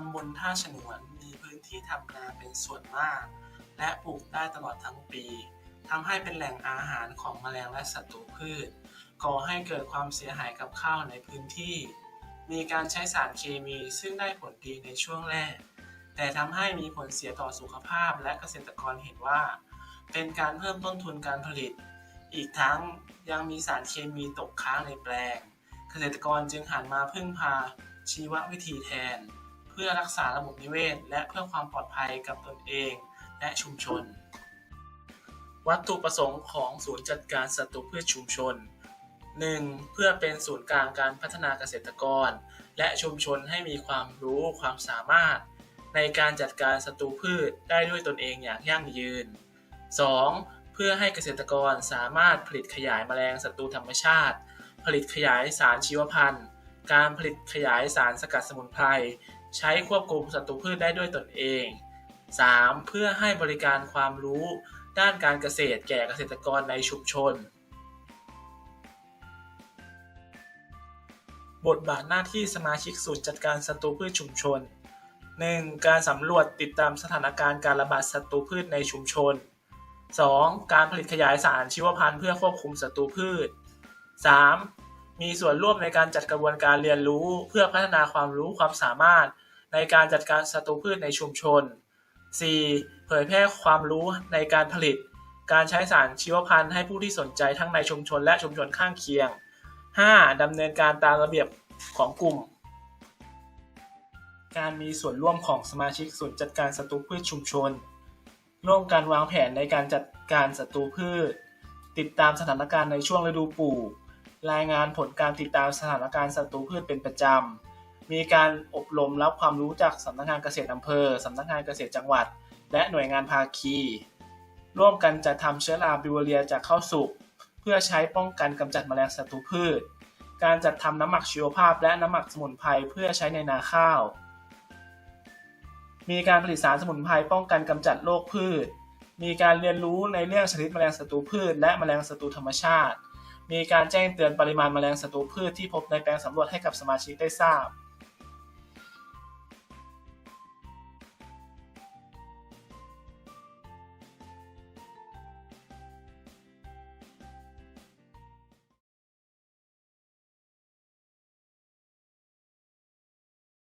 ำบลท่าฉนวนมีพื้นที่ทำนาเป็นส่วนมาก และปลูกได้ตลอดทั้งปีทำให้เป็นแหล่งอาหารของแมลงและศัตรูพืชก่อให้เกิดความเสียหายกับข้าวในพื้นที่ มีการใช้สารเคมีซึ่งได้ผลดีในช่วงแรก แต่ทำให้มีผลเสียต่อสุขภาพและเกษตรกรเห็นว่า เป็นการเพิ่มต้นทุนการผลิต อีกทั้งยังมีสารเคมีตกค้างในแปลง เกษตรกรจึงหันมาพึ่งพาชีววิธีแทน เพื่อรักษาระบบนิเวศ และเพื่อความปลอดภัยกับตนเองและชุมชน วัตถุประสงค์ของศูนย์จัดการศัตรูพืชชุมชน 1. เพื่อเป็นศูนย์กลางการพัฒนาเกษตรกร และชุมชนให้มีความรู้ความสามารถ ในการจัดการศัตรูพืชได้ด้วยตนเองอย่างยั่งยืน 2. เพื่อให้เกษตรกรสามารถผลิตขยายแมลงศัตรูธรรมชาติ ผลิตขยายสารชีวพันธุ์ การผลิตขยายสารสกัดสมุนไพร ใช้ควบคุมศัตรูพืชได้ด้วยตนเอง 3. เพื่อให้บริการความรู้ด้านการเกษตรแก่เกษตรกรในชุมชน บทบาทหน้าที่สมาชิกศูนย์จัดการศัตรูพืชชุมชน 1. การสำรวจติดตามสถานการณ์การระบาดศัตรูพืชในชุมชน 2. การผลิตขยายสารชีวพันธุ์เพื่อควบคุมศัตรูพืช 3. มีส่วนร่วมในการจัดกระบวนการเรียนรู้ เพื่อพัฒนาความรู้ความสามารถ ในการจัดการศัตรูพืชในชุมชน 4. เผยแพร่ความรู้ในการผลิต การใช้สารชีวพันธุ์ให้ผู้ที่สนใจทั้งในชุมชนและชุมชนข้างเคียง 5. ดำเนินการตามระเบียบของกลุ่ม การมีส่วนร่วมของสมาชิกศูนจัดการศัตรูพืชชุมชน ร่วมกันวางแผนในการจัดการศัตรูพืช ติดตามสถานการณ์ในช่วงฤดูปลูก รายงานผลการติดตามสถานการณ์ศัตรูพืชเป็นประจำ มีการอบรมรับความรู้จากสำนักงานเกษตรอำเภอ สำนักงานเกษตรจังหวัด และหน่วยงานภาคี ร่วมกันจัดทำเชื้อราบิวเรียจากข้าวสุก เพื่อใช้ป้องกันกำจัดแมลงศัตรูพืช การจัดทำน้ำหมักชีวภาพและน้ำหมักสมุนไพรเพื่อใช้ในนาข้าว มีการผลิตสารสมุนไพรป้องกันกำจัดโรคพืช มีการเรียนรู้ในเรื่องชนิดแมลงศัตรูพืช และแมลงศัตรูธรรมชาติ มีการแจ้งเตือนปริมาณแมลงศัตรูพืชที่พบในแปลงสำรวจให้กับสมาชิกได้ทราบ